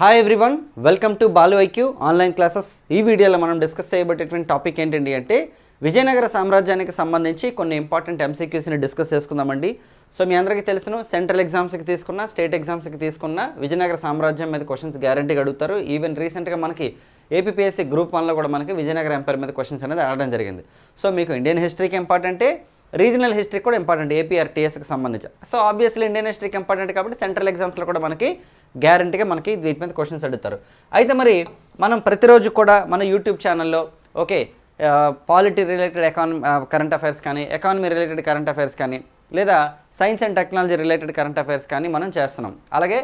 Hi everyone welcome to Balu IQ online classes ఈ వీడియోలో మనం డిస్కస్ చేయబడేటువంటి టాపిక్ ఏంటండి అంటే విజయనగర సామ్రాజ్యానికి సంబంధించి కొన్ని ఇంపార్టెంట్ ఎంసీక్యూస్ని డిస్కస్ చేసుకుందామండి. సో మీ అందరికీ తెలుసును సెంట్రల్ ఎగ్జామ్స్కి తీసుకున్న స్టేట్ ఎగ్జామ్స్కి తీసుకున్న విజయనగర సామ్రాజ్యం మీద క్వశ్చన్స్ గ్యారంటీగా అడుగుతారు. ఈవెన్ రీసెంట్గా మనకి ఏపీఎస్సీ గ్రూప్ వన్లో కూడా మనకి విజయనగర ఎంపైర్ మీద క్వశ్చన్స్ అనేది అడగడం జరిగింది. సో మీకు ఇండియన్ హిస్టరీకి ఇంపార్టెంటే రీజనల్ హిస్టరీ కూడా ఇంపార్టెంట్ ఏపీఆర్టీఎస్కి సంబంధించి. సో ఆబ్వియస్లీ ఇండియన్ హిస్టరీకి ఇంపార్టెంట్ కాబట్టి సెంట్రల్ ఎగ్జామ్స్లో కూడా మనకి గ్యారంటీగా మనకి వీటి మీద క్వశ్చన్స్ అడుగుతారు. అయితే మరి మనం ప్రతిరోజు కూడా మన యూట్యూబ్ ఛానల్లో okay polity related economy current affairs కానీ ఎకానమీ రిలేటెడ్ కరెంట్ అఫైర్స్ కానీ లేదా science and technology related current affairs కానీ మనం చేస్తున్నాం. అలాగే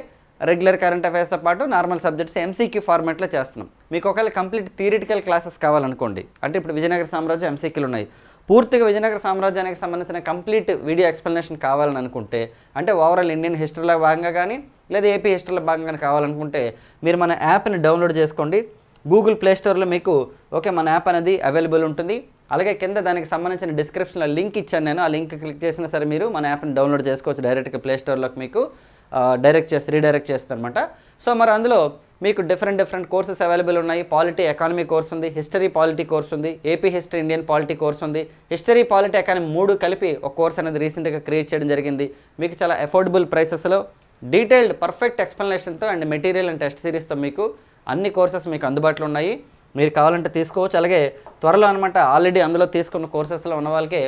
రెగ్యులర్ కరెంట్ అఫైర్స్తో పాటు నార్మల్ సబ్జెక్ట్స్ ఎంసీక్యూ ఫార్మాట్లో చేస్తున్నాం. మీకు ఒకవేళ కంప్లీట్ థియరిటికల్ క్లాసెస్ కావాలనుకోండి అంటే ఇప్పుడు విజయనగర సామ్రాజ్యం ఎంసీక్యూలు ఉన్నాయి. పూర్తిగా విజయనగర సామ్రాజ్యానికి సంబంధించిన కంప్లీట్ వీడియో ఎక్స్ప్లెనేషన్ కావాలని అనుకుంటే అంటే ఓవరాల్ ఇండియన్ హిస్టరీలో భాగంగా కానీ లేదా ఏపీ హిస్టరీలో భాగంగా కానీ కావాలనుకుంటే మీరు మన యాప్ని డౌన్లోడ్ చేసుకోండి. గూగుల్ ప్లే స్టోర్లో మీకు ఓకే మన యాప్ అనేది అవైలబుల్ ఉంటుంది. అలాగే కింద దానికి సంబంధించిన డిస్క్రిప్షన్లో లింక్ ఇచ్చాను నేను. ఆ లింక్ క్లిక్ చేసినా సరే మీరు మన యాప్ని డౌన్లోడ్ చేసుకోవచ్చు డైరెక్ట్గా ప్లే స్టోర్లోకి మీకు. డైరెక్ట్ చేసి రీడైరెక్ట్ చేస్తుంది అనమాట సో మరి అందులో మీకు డిఫరెంట్ డిఫరెంట్ కోర్సెస్ అవైలబుల్ ఉన్నాయి. పాలిటీ ఎకానమీ కోర్స్ ఉంది హిస్టరీ పాలిటీ కోర్స్ ఉంది AP history Indian polity course ఉంది. హిస్టరీ పాలిటీ ఎకానమీ మూడు కలిపి ఒక కోర్స్ అనేది రీసెంట్గా క్రియేట్ చేయడం జరిగింది. మీకు చాలా అఫోర్డబుల్ ప్రైసెస్లో డీటెయిల్డ్ పర్ఫెక్ట్ ఎక్స్ప్లెనేషన్తో అండ్ మెటీరియల్ అండ్ టెస్ట్ సిరీస్తో మీకు అన్ని కోర్సెస్ మీకు అందుబాటులో ఉన్నాయి. మీరు కావాలంటే తీసుకోవచ్చు. అలాగే త్వరలో అనమాట ఆల్రెడీ అందులో తీసుకున్న కోర్సెస్లో ఉన్న వాళ్ళకి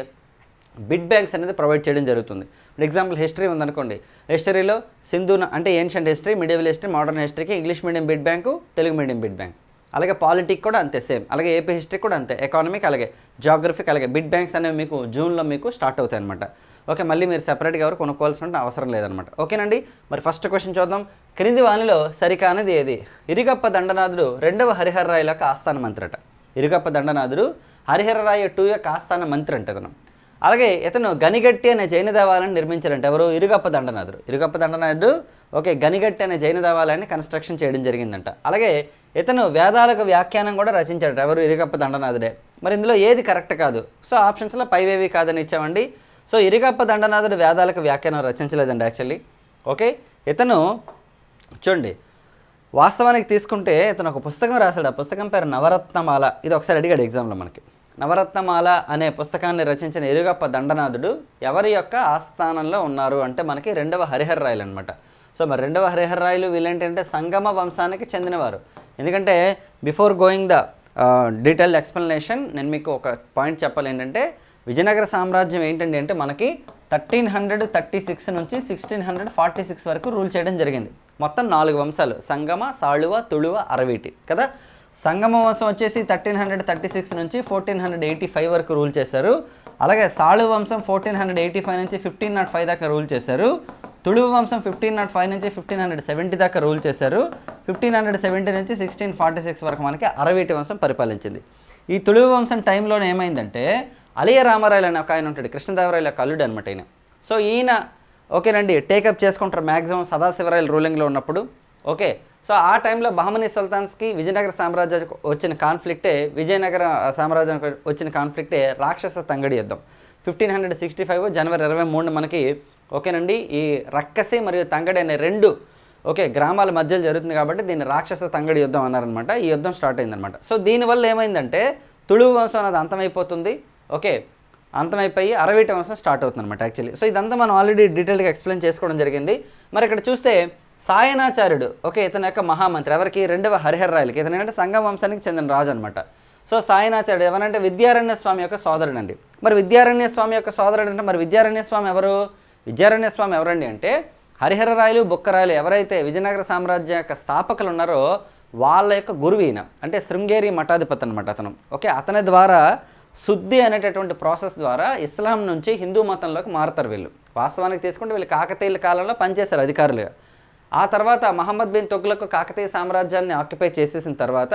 బిడ్ బ్యాంక్స్ అనేది ప్రొవైడ్ చేయడం జరుగుతుంది. ఫర్ ఎగ్జాంపుల్ హిస్టరీ ఉందనుకోండి. హిస్టరీలో సింధు అంటే ancient history medieval history modern హిస్టరీకి English medium bid bank Telugu medium bid bank. అలాగే పాలిటిక్ కూడా అంతే సేమ్. అలాగే ఏపీ హిస్టరీ కూడా అంతే. ఎకానమిక్ అలాగే జాగ్రఫిక్ అలాగే బిడ్ బ్యాంక్స్ అనేవి మీకు జూన్లో మీకు స్టార్ట్ అవుతాయి అనమాట ఓకే మళ్ళీ మీరు సెపరేట్గా ఎవరు కొనుక్కోవాల్సిన అవసరం లేదనమాట ఓకేనండి? మరి ఫస్ట్ క్వశ్చన్ చూద్దాం. క్రింది వాణిలో సరికానది ఏది? ఇరుగప్ప దండనాథుడు రెండవ హరిహర రాయల యొక్క ఆస్థాన మంత్రి అట. ఇరుగప్ప దండనాథుడు హరిహరరాయ టూ యొక్క ఆస్థాన మంత్రి అంటే ఇతను. అలాగే ఇతను గనిగట్టి అనే జైన దేవాలయాన్ని నిర్మించారంట. ఎవరు? ఇరుగప్ప దండనాథుడు. ఇరుగప్ప దండనాథుడు ఓకే గనిగట్టి అనే జైన దేవాలయాన్ని కన్స్ట్రక్షన్ చేయడం జరిగిందంట. అలాగే ఇతను వేదాలకు వ్యాఖ్యానం కూడా రచించాడు ఎవరు? ఇరుగప్ప దండనాథుడే. మరి ఇందులో ఏది కరెక్ట్ కాదు? సో ఆప్షన్స్లో పైవేవి కాదని ఇచ్చామండి. సో ఇరుగప్ప దండనాథుడు వేదాలకు వ్యాఖ్యానం రచించలేదండి యాక్చువల్లీ ఓకే ఇతను చూడండి వాస్తవానికి తీసుకుంటే ఇతను ఒక పుస్తకం రాశాడు. ఆ పుస్తకం పేరు నవరత్నమాల. ఇది ఒకసారి అడిగాడు ఎగ్జామ్లో మనకి. నవరత్నమాల అనే పుస్తకాన్ని రచించిన ఎరుగప్ప దండనాథుడు ఎవరి యొక్క ఆస్థానంలో ఉన్నారు అంటే మనకి రెండవ హరిహర రాయలు అనమాట సో మరి రెండవ హరిహర రాయలు వీళ్ళేంటంటే సంగమ వంశానికి చెందినవారు. ఎందుకంటే before going the detail explanation నేను మీకు ఒక పాయింట్ చెప్పాలి ఏంటంటే విజయనగర సామ్రాజ్యం ఏంటండి అంటే మనకి థర్టీన్ హండ్రెడ్ థర్టీ సిక్స్ నుంచి సిక్స్టీన్ హండ్రెడ్ ఫార్టీ సిక్స్ వరకు రూల్ చేయడం జరిగింది. మొత్తం నాలుగు వంశాలు సంగమ సాళువ తుళువ అరవీటి కదా? సంగమ వంశం వచ్చేసి థర్టీన్ హండ్రెడ్ థర్టీ సిక్స్ నుంచి ఫోర్టీన్ హండ్రెడ్ ఎయిటీ ఫైవ్ వరకు రూల్ చేశారు. అలాగే సాళు వంశం ఫోర్టీన్ హండ్రెడ్ ఎయిటీ ఫైవ్ నుంచి ఫిఫ్టీన్ నాట్ ఫైవ్ దాకా రూల్ చేశారు. తుళువు వంశం ఫిఫ్టీన్ నాట్ ఫైవ్ నుంచి ఫిఫ్టీన్ హండ్రెడ్ సెవెంటీ దాకా రూల్ చేశారు. ఫిఫ్టీన్ హండ్రెడ్ సెవెంటీ నుంచి సిక్స్టీన్ ఫార్టీ సిక్స్ వరకు మనకి అరవీటి వంశం పరిపాలించింది. ఈ తుళువు వంశం టైంలోనే ఏమైందంటే అలియ రామారాయలు అనే ఒక ఆయన ఉంటాడు కృష్ణదేవరాయల కల్లుడు అనమాట ఈయన. సో ఈయన ఓకేనండి టేకప్ చేసుకుంటారు మ్యాక్సిమం సదాశివరాయలు రూలింగ్లో ఉన్నప్పుడు. ఓకే. సో ఆ టైంలో బహమనీ సుల్తాన్స్కి విజయనగర సామ్రాజ్యానికి వచ్చిన కాన్ఫ్లిక్టే విజయనగర సామ్రాజ్యానికి వచ్చిన కాన్ఫ్లిక్టే రాక్షస తంగడి యుద్ధం. ఫిఫ్టీన్ హండ్రెడ్ సిక్స్టీ ఫైవ్ జనవరి ఇరవై మూడు మనకి ఓకేనండి ఈ రక్కసి మరియు తంగడి అనే రెండు ఓకే గ్రామాల మధ్యలో జరుగుతుంది కాబట్టి దీన్ని రాక్షస తంగడి యుద్ధం అన్నారనమాట ఈ యుద్ధం స్టార్ట్ అయిందనమాట సో దీనివల్ల ఏమైందంటే తుళువు వంశం అనేది అంతమైపోతుంది ఓకే అంతమైపోయి అరవీటి వంశం స్టార్ట్ అవుతుంది అనమాట యాక్చువల్లీ. సో ఇదంతా మనం ఆల్రెడీ డీటెయిల్గా ఎక్స్ప్లెయిన్ చేసుకోవడం జరిగింది. మరి ఇక్కడ చూస్తే సాయనాచార్యుడు. ఓకే ఇతని యొక్క మహామంత్రి. ఎవరికి? రెండవ హరిహర్రాయలకి. ఇతను ఏంటంటే సంగం వంశానికి చెందిన రాజు అనమాట సో సాయనాచార్యుడు ఎవరంటే? విద్యారణ్య స్వామి యొక్క సోదరుడు అండి. మరి విద్యారణ్య స్వామి యొక్క సోదరుడు అంటే మరి విద్యారణ్య స్వామి ఎవరు? విద్యారణ్య స్వామి ఎవరండి అంటే? హరిహరరాయలు బుక్కరాయలు ఎవరైతే విజయనగర సామ్రాజ్యం యొక్క స్థాపకులు ఉన్నారో వాళ్ళ యొక్క గురువు ఈయన. అంటే శృంగేరి మఠాధిపతి అనమాట అతను. ఓకే అతని ద్వారా శుద్ధి అనేటటువంటి ప్రాసెస్ ద్వారా ఇస్లాం నుంచి హిందూ మతంలోకి మారుతారు వీళ్ళు. వాస్తవానికి తీసుకుంటే వీళ్ళు కాకతీయుల కాలంలో పనిచేశారు అధికారులుగా. ఆ తర్వాత మహమ్మద్ బిన్ తొగ్లకు కాకతీయ సామ్రాజ్యాన్ని ఆక్యుపై చేసేసిన తర్వాత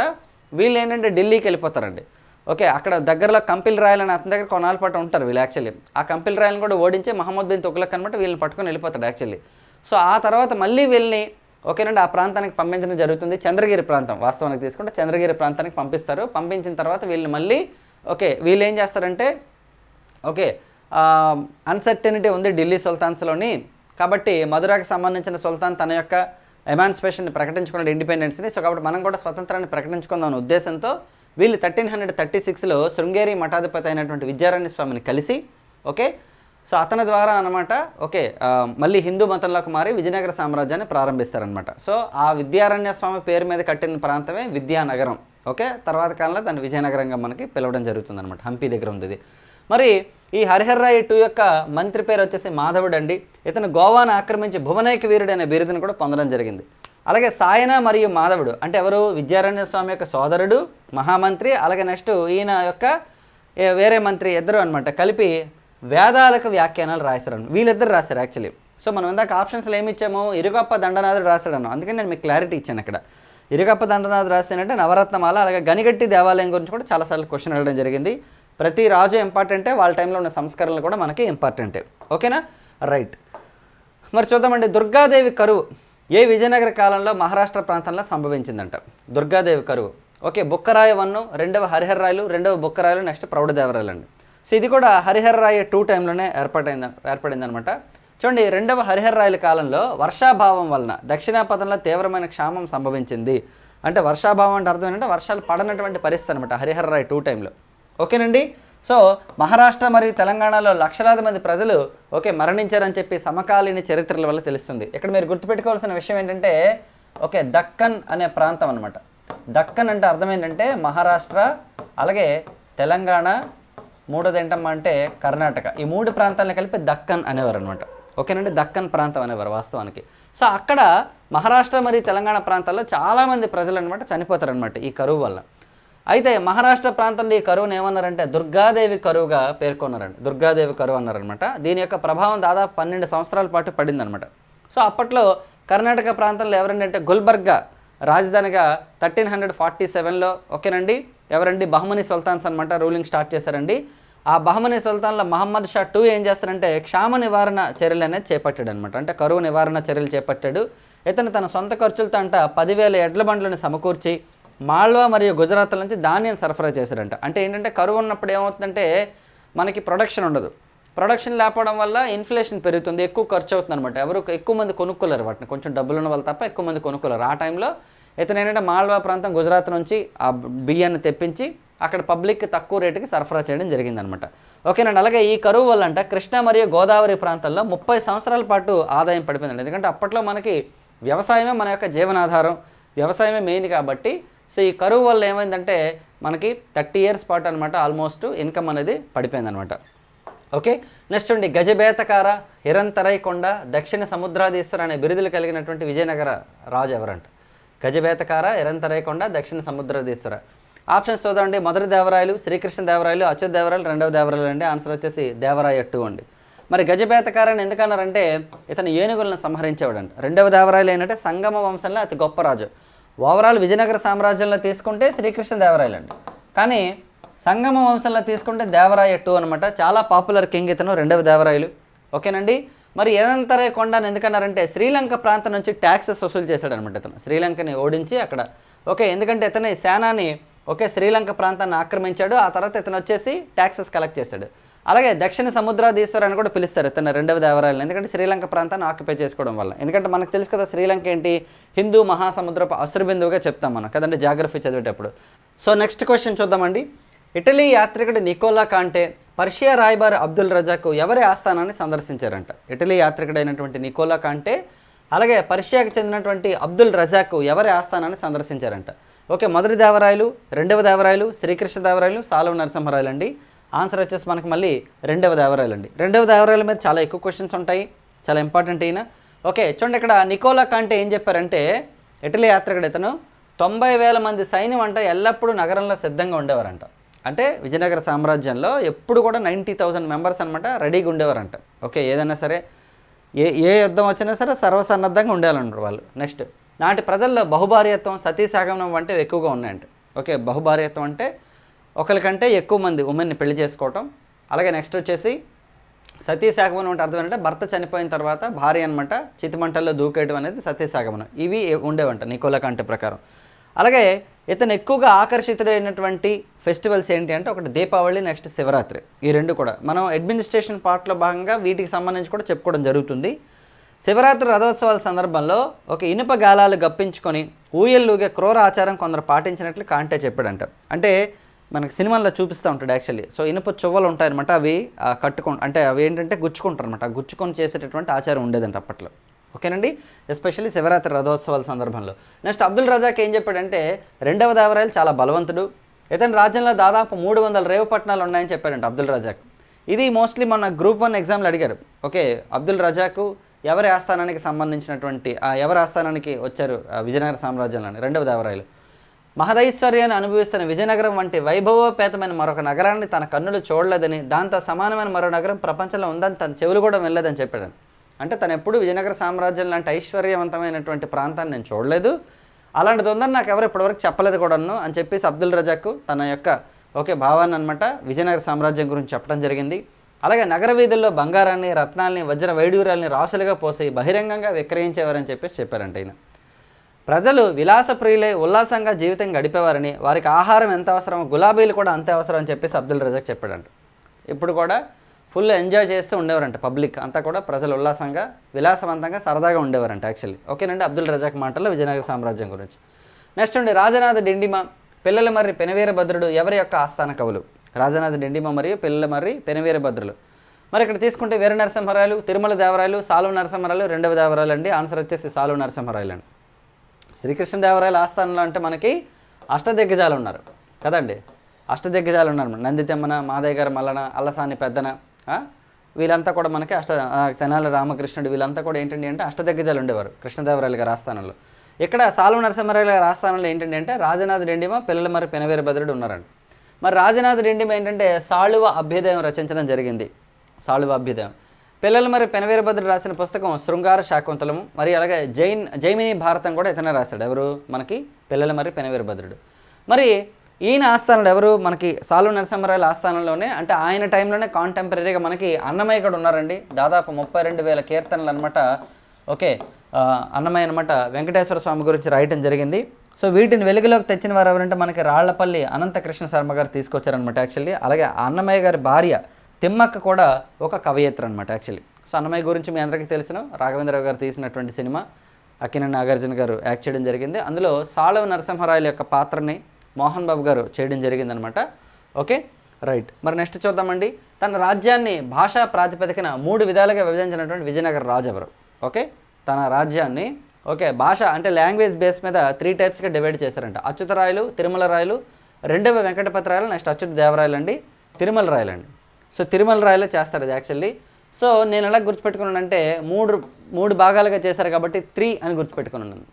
వీళ్ళు ఏంటంటే ఢిల్లీకి వెళ్ళిపోతారండి. ఓకే అక్కడ దగ్గరలో కంపిల్ రాయలని అతని దగ్గర కొన్నాళ్ళ పాటు ఉంటారు వీళ్ళు యాక్చువల్లీ. ఆ కంపిల్ రాయలను కూడా ఓడించి మహమ్మద్ బిన్ తొగ్లక్ అనమాట వీళ్ళని పట్టుకొని వెళ్ళిపోతాడు యాక్చువల్లీ. సో ఆ తర్వాత మళ్ళీ వీళ్ళని ఓకేనండి ఆ ప్రాంతానికి పంపించడం జరుగుతుంది. చంద్రగిరి ప్రాంతం వాస్తవానికి తీసుకుంటే చంద్రగిరి ప్రాంతానికి పంపిస్తారు. పంపించిన తర్వాత వీళ్ళని మళ్ళీ ఓకే వీళ్ళు ఏం చేస్తారంటే ఓకే అన్సర్టెనిటీ ఉంది ఢిల్లీ సుల్తాన్స్లోని. కాబట్టి మధురాకి సంబంధించిన సుల్తాన్ తన యొక్క ఎమాన్సిపేషన్ ప్రకటించుకున్న ఇండిపెండెన్స్ని సో కాబట్టి మనం కూడా స్వతంత్రాన్ని ప్రకటించుకుందాం ఉద్దేశంతో వీళ్ళు థర్టీన్ హండ్రెడ్ థర్టీ సిక్స్లో శృంగేరి మఠాధిపతి అయినటువంటి విద్యారణ్య స్వామిని కలిసి ఓకే? సో అతని ద్వారా అనమాట ఓకే మళ్ళీ హిందూ మతంలోకి మారి విజయనగర సామ్రాజ్యాన్ని ప్రారంభిస్తారనమాట సో ఆ విద్యారణ్య స్వామి పేరు మీద కట్టిన ప్రాంతమే విద్యానగరం ఓకే? తర్వాత కాలంలో దాన్ని విజయనగరంగా మనకి పిలవడం జరుగుతుందనమాట హంపి దగ్గర ఉంది మరి ఈ హరిహర్రాయ్ టూ యొక్క మంత్రి పేరు వచ్చేసి మాధవుడు అండి. ఇతను గోవాను ఆక్రమించి భువనైక వీరుడు అనే బిరుదును కూడా పొందడం జరిగింది. అలాగే సాయన మరియు మాధవుడు అంటే ఎవరు? విద్యారణ్య స్వామి యొక్క సోదరుడు మహామంత్రి అలాగే నెక్స్ట్ ఈయన యొక్క వేరే మంత్రి ఇద్దరు అనమాట కలిపి వేదాలకు వ్యాఖ్యానాలు రాశారు వీళ్ళిద్దరు రాశారు యాక్చువల్లీ సో మనం ఇందాక ఆప్షన్స్లో ఏమి ఇచ్చాము? ఇరుగప్ప దండనాథుడు రాశాడను అందుకని నేను మీకు క్లారిటీ ఇచ్చాను అక్కడ ఇరుగప్ప దండనాథుడు రాశానంటే నవరత్నమాల అలాగే గనిగట్టి దేవాలయం గురించి కూడా చాలాసార్లు క్వశ్చన్ అడగడం జరిగింది. ప్రతి రాజు ఇంపార్టెంటే వాళ్ళ టైంలో ఉన్న సంస్కరణలు కూడా మనకి ఇంపార్టెంటే. ఓకేనా? రైట్. మరి చూద్దామండి దుర్గాదేవి కరువు ఏ విజయనగర కాలంలో మహారాష్ట్ర ప్రాంతంలో సంభవించిందంట? దుర్గాదేవి కరువు. ఓకే బుక్కరాయ వన్ను రెండవ హరిహర్రాయలు రెండవ బుక్కరాయలు నెక్స్ట్ ప్రౌఢదేవరాయలు అండి సో ఇది కూడా హరిహర్రాయ టూ టైంలోనే ఏర్పాటైంది ఏర్పడింది అనమాట చూడండి రెండవ హరిహర్రాయల కాలంలో వర్షాభావం వలన దక్షిణాపథంలో తీవ్రమైన క్షామం సంభవించింది. అంటే వర్షాభావం అంటే అర్థం ఏంటంటే వర్షాలు పడనటువంటి పరిస్థితి అనమాట హరిహర్రాయ్ టూ టైంలో. ఓకేనండి? సో మహారాష్ట్ర మరియు తెలంగాణలో లక్షలాది మంది ప్రజలు ఓకే మరణించారని చెప్పి సమకాలీన చరిత్రల వల్ల తెలుస్తుంది. ఇక్కడ మీరు గుర్తుపెట్టుకోవాల్సిన విషయం ఏంటంటే ఓకే దక్కన్ అనే ప్రాంతం అనమాట దక్కన్ అంటే అర్థం ఏంటంటే మహారాష్ట్ర అలాగే తెలంగాణ మూడోది ఏంటమ్మా అంటే కర్ణాటక. ఈ మూడు ప్రాంతాలను కలిపి దక్కన్ అనేవారు అనమాట ఓకేనండి? దక్కన్ ప్రాంతం అనేవారు వాస్తవానికి. సో అక్కడ మహారాష్ట్ర మరియు తెలంగాణ ప్రాంతాల్లో చాలామంది ప్రజలు అనమాట చనిపోతారనమాట ఈ కరువు వల్ల. అయితే మహారాష్ట్ర ప్రాంతంలో ఈ కరువును ఏమన్నారంటే దుర్గాదేవి కరువుగా పేర్కొన్నారండి. దుర్గాదేవి కరువు అన్నారనమాట దీని యొక్క ప్రభావం దాదాపు పన్నెండు సంవత్సరాల పాటు పడిందనమాట సో అప్పట్లో కర్ణాటక ప్రాంతంలో ఎవరండి అంటే గుల్బర్గా రాజధానిగా థర్టీన్ హండ్రెడ్ ఫార్టీ సెవెన్లో ఓకేనండి ఎవరండి? బహమనీ సుల్తాన్స్ అనమాట రూలింగ్ స్టార్ట్ చేశారండి. ఆ బహమనీ సుల్తాన్లో మహమ్మద్ షా టూ ఏం చేస్తారంటే క్షామ నివారణ చర్యలు అనేది చేపట్టాడు అనమాట అంటే కరువు నివారణ చర్యలు చేపట్టాడు. ఇతను తన సొంత ఖర్చులతో అంట పదివేల ఎడ్ల బండ్లను సమకూర్చి మాల్వా మరియు గుజరాత్ల నుంచి ధాన్యం సరఫరా చేశారంట. అంటే ఏంటంటే కరువు ఉన్నప్పుడు ఏమవుతుందంటే మనకి ప్రొడక్షన్ ఉండదు. ప్రొడక్షన్ లేకపోవడం వల్ల ఇన్ఫ్లేషన్ పెరుగుతుంది ఎక్కువ ఖర్చు అవుతుంది అనమాట ఎవరు ఎక్కువ మంది కొనుక్కోలేరు వాటిని. కొంచెం డబ్బులు ఉన్న వాళ్ళు తప్ప ఎక్కువ మంది కొనుక్కోలేరు. ఆ టైంలో ఇతను ఏంటంటే మాల్వా ప్రాంతం గుజరాత్ నుంచి ఆ బియ్యాన్ని తెప్పించి అక్కడ పబ్లిక్కి తక్కువ రేటుకి సరఫరా చేయడం జరిగిందనమాట ఓకేనండి అలాగే ఈ కరువు వల్ల అంట కృష్ణా మరియు గోదావరి ప్రాంతాల్లో ముప్పై సంవత్సరాల పాటు ఆదాయం పడిపోయిందండి ఎందుకంటే అప్పట్లో మనకి వ్యవసాయమే మన యొక్క జీవనాధారం. వ్యవసాయమే మెయిన్ కాబట్టి సో ఈ కరువు వల్ల ఏమైందంటే మనకి థర్టీ ఇయర్స్ పాటు అనమాట ఆల్మోస్ట్ ఇన్కమ్ అనేది పడిపోయిందనమాట ఓకే? నెక్స్ట్ ఉండి గజబేతకార హిరంతరైకొండ దక్షిణ సముద్రాధీశ్వర అనే బిరుదులు కలిగినటువంటి విజయనగర రాజు ఎవరంట? గజబేతకార హిరంతరైకొండ దక్షిణ సముద్రాధీశ్వర. ఆప్షన్స్ చూద్దామండి మొదటి దేవరాయలు శ్రీకృష్ణ దేవరాయలు అచ్యుత దేవరాయలు రెండవ దేవరాయలు అండి. ఆన్సర్ వచ్చేసి దేవరాయ టూ అండి. మరి గజబేతకారని ఎందుకన్నారంటే ఇతను ఏనుగులను సంహరించేవాడంట. రెండవ దేవరాయలు ఏంటంటే సంగమ వంశంలో అతి గొప్ప రాజు. ఓవరాల్ విజయనగర సామ్రాజ్యంలో తీసుకుంటే శ్రీకృష్ణ దేవరాయలు అండి. కానీ సంగమ వంశంలో తీసుకుంటే దేవరాయ టూ అనమాట చాలా పాపులర్ కింగ్ ఇతను రెండవ దేవరాయలు. ఓకేనండి? మరి ఏదంతరే కొండ అని ఎందుకన్నారంటే శ్రీలంక ప్రాంతం నుంచి ట్యాక్సెస్ వసూలు చేశాడు అనమాట ఇతను. శ్రీలంకని ఓడించి అక్కడ. ఓకే ఎందుకంటే ఇతని సేనాని ఓకే శ్రీలంక ప్రాంతాన్ని ఆక్రమించాడు. ఆ తర్వాత ఇతను వచ్చేసి ట్యాక్సెస్ కలెక్ట్ చేశాడు. అలాగే దక్షిణ సముద్రాధీశ్వర అని కూడా పిలుస్తారు ఇతను రెండవ దేవరాయలు ఎందుకంటే శ్రీలంక ప్రాంతాన్ని ఆక్యుపై చేసుకోవడం వల్ల. ఎందుకంటే మనకు తెలుసు కదా శ్రీలంక ఏంటి? హిందూ మహాసముద్రపు అసురుబిందువుగా చెప్తాం మనం. కదండి? జాగ్రఫీ చదివేటప్పుడు. సో నెక్స్ట్ క్వశ్చన్ చూద్దామండి. ఇటలీ యాత్రికుడు నికోలా కాంటే పర్షియా రాయబారి అబ్దుల్ రజాకు ఎవరి ఆస్థానాన్ని సందర్శించారంట? ఇటలీ యాత్రికుడైనటువంటి నికోలా కాంటే అలాగే పర్షియాకు చెందినటువంటి అబ్దుల్ రజాకు ఎవరి ఆస్థానాన్ని సందర్శించారంట? ఓకే మొదటి దేవరాయలు రెండవ దేవరాయలు శ్రీకృష్ణ దేవరాయలు సాలవ నరసింహరాయలు అండి ఆన్సర్ వచ్చేసి మనకి మళ్ళీ రెండవ దేవరాయలు అండి. రెండవ దేవరాయల మీద చాలా ఎక్కువ క్వశ్చన్స్ ఉంటాయి చాలా ఇంపార్టెంట్ అయినా ఓకే చూడండి ఇక్కడ నికోలా కాంటే ఏం చెప్పారంటే ఇటలీ యాత్రికుడు ఇతను తొంభై వేల మంది సైన్యం అంట ఎల్లప్పుడూ నగరంలో సిద్ధంగా ఉండేవారంట. అంటే విజయనగర సామ్రాజ్యంలో ఎప్పుడు కూడా నైంటీ థౌసండ్ మెంబర్స్ అనమాట రెడీగా ఉండేవారంట. ఓకే ఏదైనా సరే ఏ ఏ యుద్ధం వచ్చినా సరే సర్వసన్నద్ధంగా ఉండేవాళ్ళు వాళ్ళు. నెక్స్ట్ నాటి ప్రజల్లో బహుభార్యత్వం సతీసాగమనం వంటివి ఎక్కువగా ఉన్నాయంట. ఓకే బహుభార్యత్వం అంటే ఒకరికంటే ఎక్కువ మంది ఉమెన్ని పెళ్ళి చేసుకోవటం. అలాగే నెక్స్ట్ వచ్చేసి సతీసాగమనం అంటే అర్థం ఏంటంటే భర్త చనిపోయిన తర్వాత భార్య అనమాట చితిమంటల్లో దూకేయడం అనేది సతీసాగమనం ఇవి ఉండేవంట నికోలా కంటే ప్రకారం. అలాగే ఇతను ఎక్కువగా ఆకర్షితుడైనటువంటి ఫెస్టివల్స్ ఏంటి అంటే ఒకటి దీపావళి నెక్స్ట్ శివరాత్రి. ఈ రెండు కూడా. మనం అడ్మినిస్ట్రేషన్ పార్ట్లో భాగంగా వీటికి సంబంధించి కూడా చెప్పుకోవడం జరుగుతుంది. శివరాత్రి రథోత్సవాల సందర్భంలో ఒక ఇనుప గాలాలు గప్పించుకొని ఊయల్లుగే క్రూర ఆచారం కొందరు పాటించినట్లు కాంటే చెప్పాడంట. అంటే మనకి సినిమాల్లో చూపిస్తూ ఉంటాడు యాక్చువల్లీ సో ఇనుప చువ్వలు ఉంటాయన్నమాట అవి కట్టుకొని అంటే అవి ఏంటంటే గుచ్చుకుంటారు అనమాట గుచ్చుకొని చేసేటటువంటి ఆచారం ఉండేదంట అప్పట్లో. ఓకేనండి? ఎస్పెషల్లీ శివరాత్రి రథోత్సవాల సందర్భంలో. నెక్స్ట్ అబ్దుల్ రజాక్ ఏం చెప్పాడంటే రెండవ దేవరాయలు చాలా బలవంతుడు. ఇతని రాజ్యంలో దాదాపు మూడు వందల రేవు పట్టణాలు ఉన్నాయని చెప్పాడంట అబ్దుల్ రజాక్. ఇది మోస్ట్లీ మన గ్రూప్ వన్ ఎగ్జామ్లు అడిగారు. ఓకే అబ్దుల్ రజాకు ఎవరి ఆస్థానానికి సంబంధించినటువంటి ఎవరి ఆస్థానానికి వచ్చారు ఆ విజయనగర సామ్రాజ్యంలోని రెండవ దేవరాయలు? మహదైశ్వర్యాన్ని అనుభవిస్తున్న విజయనగరం వంటి వైభవోపేతమైన మరొక నగరాన్ని తన కన్నులు చూడలేదని దాంతో సమానమైన మరో నగరం ప్రపంచంలో ఉందని తన చెవులు కూడా వెళ్ళలేదని చెప్పాడు అంటే తను ఎప్పుడు విజయనగర సామ్రాజ్యం లాంటి ఐశ్వర్యవంతమైనటువంటి ప్రాంతాన్ని నేను చూడలేదు. అలాంటిది ఉందని నాకు ఎవరు ఇప్పటివరకు చెప్పలేదు కూడాను అని చెప్పేసి అబ్దుల్ రజాకు తన యొక్క ఓకే భావాన్ని అనమాట విజయనగర సామ్రాజ్యం గురించి చెప్పడం జరిగింది. అలాగే నగర వీధుల్లో బంగారాన్ని రత్నాల్ని వజ్ర వైడూర్యాల్ని రాసులుగా పోసి బహిరంగంగా విక్రయించేవారని చెప్పేసి చెప్పారంట ఈయన. ప్రజలు విలాసప్రియులై ఉల్లాసంగా జీవితం గడిపేవారని వారికి ఆహారం ఎంత అవసరమో గులాబీలు కూడా అంతే అవసరం అని చెప్పేసి అబ్దుల్ రజాక్ చెప్పాడంట. ఇప్పుడు కూడా ఫుల్ ఎంజాయ్ చేస్తూ ఉండేవారంట పబ్లిక్. అంతా కూడా ప్రజలు ఉల్లాసంగా విలాసవంతంగా సరదాగా ఉండేవారంట యాక్చువల్లీ. ఓకేనండి అబ్దుల్ రజాక్ మాటల్లో విజయనగర సామ్రాజ్యం గురించి. నెక్స్ట్ ఉండి రాజనాథ డిండిమ పిల్లల మర్రి పెనవీరభద్రుడు ఎవరి యొక్క ఆస్థాన కవులు? రాజనాథ డిండిమ మరియు పిల్లల మర్రి పెనవీరభద్రులు మరి ఇక్కడ తీసుకుంటే వీర నరసింహరాయలు తిరుమల దేవరాయలు సాలువ నరసింహరాయలు రెండవ దేవరాయలు అండి ఆన్సర్ వచ్చేసి సాలువ నరసింహరాయలు అండి శ్రీకృష్ణదేవరాయల ఆస్థానంలో అంటే మనకి అష్టదిగ్గజాలు ఉన్నారు కదండి? అష్టదిగ్గజాలు ఉన్నారు నంది తెమ్మన మాదయ్య గారు మల్లన అల్లసాని పెద్దన వీళ్ళంతా కూడా మనకి అష్ట తెనాలి రామకృష్ణుడు వీళ్ళంతా కూడా ఏంటండి అంటే అష్టదిగ్గజాలు ఉండేవారు కృష్ణదేవరాయల గారి ఆస్థానంలో. ఇక్కడ సాల్వ నరసింహరాయల గారి ఆస్థానంలో ఏంటంటే అంటే రాజనాథ రెండిమ పిల్లల మరి పెనవీరభద్రుడు ఉన్నారండి. మరి రాజనాథ్ రెండిమ ఏంటంటే సాళువ అభ్యుదయం రచించడం జరిగింది. సాళువ అభ్యుదయం. పిల్లలు మరి పెనవీరభద్రుడు రాసిన పుస్తకం శృంగార శాకుంతలము. మరి అలాగే జైన్ జైమిని భారతం కూడా ఇతనే రాశాడు. ఎవరు? మనకి పిల్లలు మరి పెనవీరభద్రుడు మరి ఈయన ఆస్థానంలో ఎవరు? మనకి సాలు నరసింహరాయల ఆస్థానంలోనే అంటే ఆయన టైంలోనే కాంటెంపరీగా మనకి అన్నమయ్య కూడా ఉన్నారండి. దాదాపు ముప్పై రెండు వేల కీర్తనలు అనమాట ఓకే అన్నమయ్య అనమాట వెంకటేశ్వర స్వామి గురించి రాయటం జరిగింది. సో వీటిని వెలుగులోకి తెచ్చిన వారు ఎవరంటే మనకి రాళ్ళపల్లి అనంతకృష్ణ శర్మ గారు తీసుకొచ్చారనమాట యాక్చువల్లీ అలాగే అన్నమయ్య గారి భార్య తిమ్మక్క కూడా ఒక కవయిత్ర అనమాట యాక్చువల్లీ సో అన్నమయ్య గురించి మీ అందరికీ తెలిసిన రాఘవేంద్రరావు గారు తీసినటువంటి సినిమా అక్కిన నాగార్జున గారు యాక్ట్ చేయడం జరిగింది. అందులో సాళవ నరసింహరాయల యొక్క పాత్రని మోహన్ బాబు గారు చేయడం జరిగిందనమాట ఓకే? రైట్. మరి నెక్స్ట్ చూద్దామండి. తన రాజ్యాన్ని భాషా ప్రాతిపదికన మూడు విధాలుగా విభజించినటువంటి విజయనగర రాజు ఎవరు? ఓకే? తన రాజ్యాన్ని ఓకే భాష అంటే లాంగ్వేజ్ బేస్ మీద త్రీ టైప్స్గా డివైడ్ చేశారంట. అచ్యుత రాయలు తిరుమల రాయలు రెండవ వెంకటపతి రాయలు నెక్స్ట్ అచ్యుత దేవరాయలు అండి తిరుమల రాయలు అండి సో తిరుమల రాయలే చేస్తారు అది యాక్చువల్లీ సో నేను ఎలా గుర్తుపెట్టుకున్నానంటే మూడు మూడు భాగాలుగా చేశారు కాబట్టి త్రీ అని గుర్తుపెట్టుకున్నాను.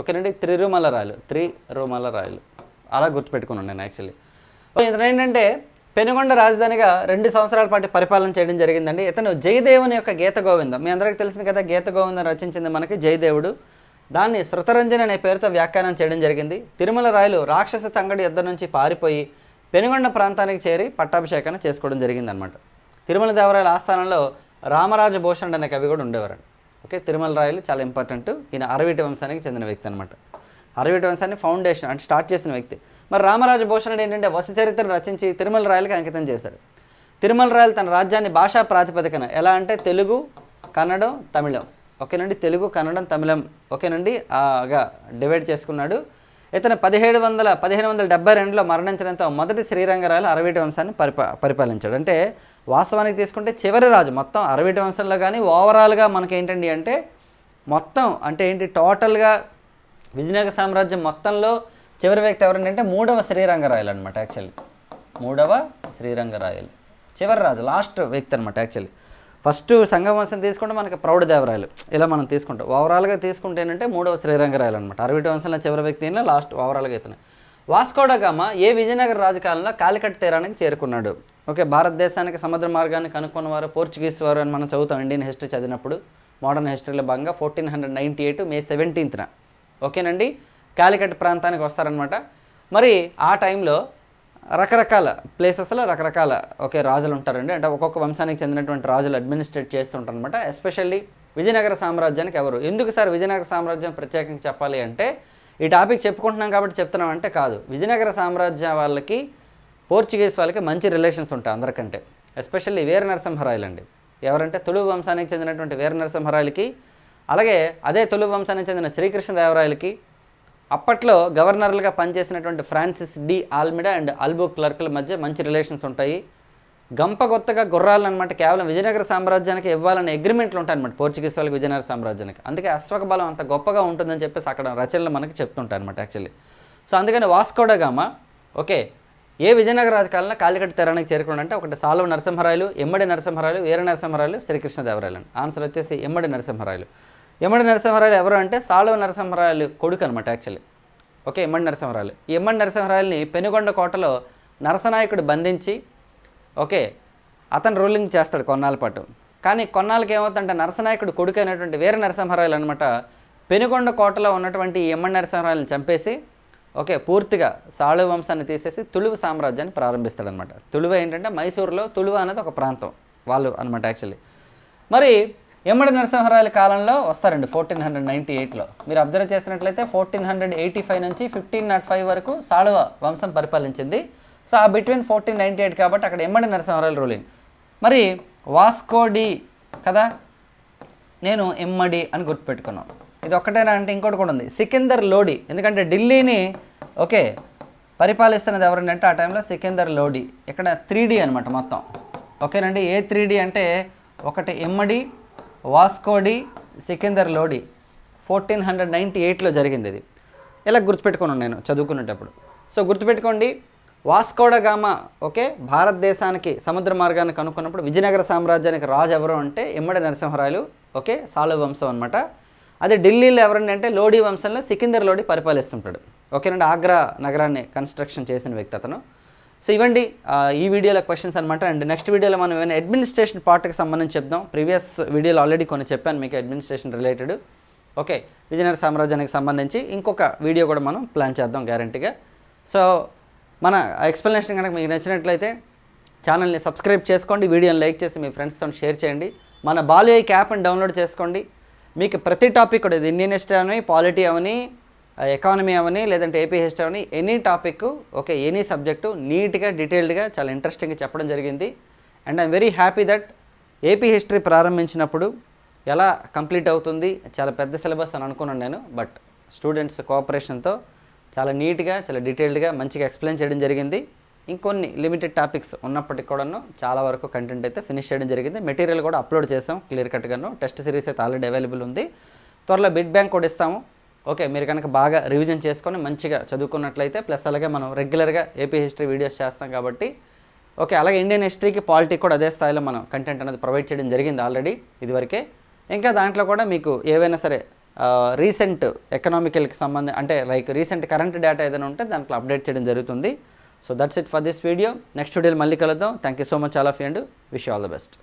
ఓకేనండి? త్రిరుమల రాయలు త్రి రుమల రాయలు. అలా గుర్తుపెట్టుకున్నాను నేను యాక్చువల్లీ ఇతను ఏంటంటే పెనుగొండ రాజధానిగా రెండు సంవత్సరాల పాటు పరిపాలన చేయడం జరిగిందండి. ఇతను జయదేవుని యొక్క గీత గోవిందం. మీ అందరికీ తెలిసిన కదా గీత గోవిందం రచించింది మనకి జయదేవుడు. దాన్ని శృతరంజన్ అనే పేరుతో వ్యాఖ్యానం చేయడం జరిగింది. తిరుమల రాయలు రాక్షస తంగడి యుద్ధం నుంచి పారిపోయి పెనుగొండ ప్రాంతానికి చేరి పట్టాభిషేకాన్ని చేసుకోవడం జరిగిందనమాట తిరుమల దేవరాయల ఆస్థానంలో రామరాజ భూషణ్ అనే కవి కూడా ఉండేవారండి ఓకే తిరుమల రాయలు చాలా ఇంపార్టెంట్. ఈయన అరవిటి వంశానికి చెందిన వ్యక్తి అనమాట అరవిటి వంశాన్ని ఫౌండేషన్ అంటే స్టార్ట్ చేసిన వ్యక్తి. మరి రామరాజ భూషణుడు ఏంటంటే వసు చరిత్రను రచించి తిరుమల రాయలకి అంకితం చేశాడు. తిరుమల రాయలు తన రాజ్యాన్ని భాషా ప్రాతిపదికన ఎలా అంటే తెలుగు కన్నడం తమిళం. ఓకేనండి తెలుగు కన్నడం తమిళం. ఓకేనండి ఆగా డివైడ్ చేసుకున్నాడు. ఇతను పదిహేడు వందల పదిహేను వందల డెబ్బై రెండులో మరణించడంతో మొదటి శ్రీరంగరాయలు అరవీటి వంశాన్ని పరిపా పరిపాలించాడు. అంటే వాస్తవానికి తీసుకుంటే చివరి రాజు మొత్తం అరవీటి వంశంలో కానీ ఓవరాల్గా మనకి ఏంటండి అంటే మొత్తం అంటే ఏంటి టోటల్గా విజయనగర సామ్రాజ్యం మొత్తంలో చివరి వ్యక్తి ఎవరండి అంటే మూడవ శ్రీరంగరాయలు అనమాట యాక్చువల్లీ. మూడవ శ్రీరంగరాయలు. చివరి రాజు లాస్ట్ వ్యక్తి అనమాట యాక్చువల్లీ. ఫస్ట్ సంగవంశం తీసుకుంటే మనకి ప్రౌఢదేవరాయలు ఇలా మనం తీసుకుంటాం. ఓవరాల్గా తీసుకుంటే ఏంటంటే మూడవ శ్రీరంగరాయలు అనమాట అరవిటి వంశంలో చివరి వ్యక్తి అయినా లాస్ట్ ఓవరాల్గా అవుతున్నాయి వాస్కోడగామ ఏ విజయనగర రాజకాలంలో కాలికట్ తీరానికి చేరుకున్నాడు. ఓకే భారతదేశానికి సముద్ర మార్గాన్ని కనుక్కున్నవారు పోర్చుగీస్ వారు అని మనం చదువుతాం ఇండియన్ హిస్టరీ చదివినప్పుడు. మోడర్న్ హిస్టరీలో భాగంగా fourteen hundred ninety eight May సెవెంటీన్త్న ఓకేనండి? కాలికట్ ప్రాంతానికి వస్తారనమాట మరి ఆ టైంలో రకరకాల ప్లేసెస్లో రకరకాల ఒకే రాజులు ఉంటారండి. అంటే ఒక్కొక్క వంశానికి చెందినటువంటి రాజులు అడ్మినిస్ట్రేట్ చేస్తుంటారు అనమాట ఎస్పెషల్లీ విజయనగర సామ్రాజ్యానికి ఎవరు? ఎందుకు సార్ విజయనగర సామ్రాజ్యం ప్రత్యేకంగా చెప్పాలి అంటే ఈ టాపిక్ చెప్పుకుంటున్నాం కాబట్టి చెప్తున్నాం అంటే కాదు. విజయనగర సామ్రాజ్యం వాళ్ళకి పోర్చుగీస్ వాళ్ళకి మంచి రిలేషన్స్ ఉంటాయి అందరికంటే. ఎస్పెషల్లీ వీర నరసింహరాయలు అండి ఎవరంటే తుళు వంశానికి చెందినటువంటి వీర నరసింహరాయలకి అలాగే అదే తొలి వంశానికి చెందిన శ్రీకృష్ణదేవరాయలకి అప్పట్లో గవర్నర్లుగా పనిచేసినటువంటి ఫ్రాన్సిస్ డి ఆల్మిడా అండ్ అల్బో క్లర్క్ల మధ్య మంచి రిలేషన్స్ ఉంటాయి. గంపగొత్తగా గుర్రాలను అనమాట కేవలం విజయనగర సామ్రాజ్యానికి ఇవ్వాలనే అగ్రిమెంట్లు ఉంటాయన్నమాట పోర్చుగీస్ వాళ్ళకి విజయనగర సామ్రాజ్యానికి. అందుకే అశ్వక బలం అంత గొప్పగా ఉంటుందని చెప్పేసి అక్కడ రచనలు మనకి చెప్తుంటాయి అనమాట యాక్చువల్లీ సో అందుకని వాస్కోడగామ ఓకే ఏ విజయనగర రాజకాలంలో కాలికట్ట తెరానికి చేరుకున్నాడంటే ఒకటి సాలువ నరసింహరాయలు ఎమ్మడి నరసింహరాయలు వీర నరసింహరాయలు శ్రీకృష్ణదేవరాయలు ఆన్సర్ వచ్చేసి ఎమ్మడి నరసింహరాయలు. ఎమ్మడి నరసింహరాయలు ఎవరు అంటే సాలువ నరసింహరాయలు కొడుకు అనమాట యాక్చువల్లీ ఓకే ఎమ్మడి నరసింహరాయలు. ఈ ఎమ్మడి నరసింహరాయల్ని పెనుగొండ కోటలో నరసనాయకుడు బంధించి ఓకే అతను రూలింగ్ చేస్తాడు కొన్నాళ్ళ పాటు. కానీ కొన్నాళ్ళకి ఏమవుతుందంటే నరసనాయకుడు కొడుకు అయినటువంటి వీర నరసింహరాయలు అనమాట పెనుగొండ కోటలో ఉన్నటువంటి ఈ ఎమ్మడి నరసింహరాయలను చంపేసి ఓకే పూర్తిగా సాళు వంశాన్ని తీసేసి తుళువ సామ్రాజ్యాన్ని ప్రారంభిస్తాడనమాట తుళువ ఏంటంటే మైసూరులో తుళువ అనేది ఒక ప్రాంతం వాళ్ళు అనమాట యాక్చువల్లీ మరి ఎమ్మడి నరసింహరాయల కాలంలో వస్తారండి ఫోర్టీన్ హండ్రెడ్ నైంటీ ఎయిట్లో మీరు అబ్జర్వ్ చేసినట్లయితే ఫోర్టీన్ హండ్రెడ్ ఎయిటీ ఫైవ్ నుంచి ఫిఫ్టీన్ నాట్ ఫైవ్ వరకు సాళువ వంశం పరిపాలించింది. సో ఆ బిట్వీన్ ఫోర్టీన్ నైంటీ ఎయిట్ కాబట్టి అక్కడ ఎమ్మడి నరసింహరాయలు రూలింగ్ మరి వాస్కోడి కదా? నేను ఎమ్మడి అని గుర్తుపెట్టుకున్నాను. ఇది ఒక్కటేనా అంటే ఇంకోటి కూడా ఉంది. సికిందర్ లోడి. ఎందుకంటే ఢిల్లీని ఓకే పరిపాలిస్తున్నది ఎవరండి అంటే ఆ టైంలో సికిందర్ లోడి. ఇక్కడ త్రీ డి అనమాట మొత్తం. ఓకేనండి? ఏ త్రీ డి అంటే ఒకటి Immadi Vasco da Sikandar Lodi fourteen hundred ninety ఎయిట్లో జరిగింది ఇది. ఇలా గుర్తుపెట్టుకున్నాను నేను చదువుకునేటప్పుడు. సో గుర్తుపెట్టుకోండి వాస్కోడగామ ఓకే భారతదేశానికి సముద్ర మార్గాన్ని కనుక్కున్నప్పుడు విజయనగర సామ్రాజ్యానికి రాజు ఎవరు అంటే ఎమ్మడి నరసింహరాయలు ఓకే సాలు వంశం అనమాట అదే ఢిల్లీలో ఎవరండి అంటే లోడీ వంశంలో సికిందర్ లోడి పరిపాలిస్తుంటాడు. ఓకేనండి ఆగ్రా నగరాన్ని కన్స్ట్రక్షన్ చేసిన వ్యక్తి అతను. సో ఇవ్వండి ఈ వీడియోలో క్వశ్చన్స్ అనమాట అండ్ నెక్స్ట్ వీడియోలో మనం ఏమైనా అడ్మినిస్ట్రేషన్ పార్ట్కి సంబంధించి చెప్దాం. ప్రీవియస్ వీడియోలో ఆల్రెడీ కొన్ని చెప్పాను మీకు అడ్మినిస్ట్రేషన్ రిలేటెడ్ ఓకే విజయనగర సామ్రాజ్యానికి సంబంధించి ఇంకొక వీడియో కూడా మనం ప్లాన్ చేద్దాం గ్యారంటీగా సో మన ఎక్స్ప్లెనేషన్ కనుక మీకు నచ్చినట్లయితే ఛానల్ని సబ్స్క్రైబ్ చేసుకోండి వీడియోని లైక్ చేసి మీ ఫ్రెండ్స్తో షేర్ చేయండి. మన బాలు ఐక్ యాప్ని డౌన్లోడ్ చేసుకోండి. మీకు ప్రతి టాపిక్ కూడా ఇది ఇండియన్ హిస్టరీ అవని పాలిటీ అవని ఎకానమీ అవని లేదంటే ఏపీ హిస్టరీ అవని any topic okay any subject నీట్గా డీటెయిల్డ్గా చాలా ఇంట్రెస్టింగ్గా చెప్పడం జరిగింది. And I'm very happy that AP history ప్రారంభించినప్పుడు ఎలా కంప్లీట్ అవుతుంది చాలా పెద్ద సిలబస్ అని అనుకున్నాను నేను బట్ స్టూడెంట్స్ కోఆపరేషన్తో చాలా నీట్గా చాలా డీటెయిల్డ్గా మంచిగా ఎక్స్ప్లెయిన్ చేయడం జరిగింది. ఇంకొన్ని లిమిటెడ్ టాపిక్స్ ఉన్నప్పటికి కూడాను చాలా వరకు కంటెంట్ అయితే ఫినిష్ చేయడం జరిగింది. మెటీరియల్ కూడా అప్లోడ్ చేసాం క్లియర్ కట్గాను టెస్ట్ సిరీస్ అయితే ఆల్రెడీ అవైలబుల్ ఉంది. త్వరలో బిడ్ బ్యాంక్ కూడా ఇస్తాము. ఓకే మీరు కనుక బాగా రివిజన్ చేసుకొని మంచిగా చదువుకున్నట్లయితే ప్లస్ అలాగే మనం రెగ్యులర్గా ఏపీ హిస్టరీ వీడియోస్ చేస్తాం కాబట్టి ఓకే అలాగే ఇండియన్ హిస్టరీకి పాలిటిక్ కూడా అదే స్థాయిలో మనం కంటెంట్ అనేది ప్రొవైడ్ చేయడం జరిగింది ఆల్రెడీ ఇదివరకే. ఇంకా దాంట్లో కూడా మీకు ఏవైనా సరే రీసెంట్ ఎకనామికల్కి సంబంధం అంటే లైక్ రీసెంట్ కరెంట్ డేటా ఏదైనా ఉంటే దాంట్లో అప్డేట్ చేయడం జరుగుతుంది. So that's it for this video next వీడియోలో మళ్ళీ కలుద్దాం. Thank you so much all of you and wish all the best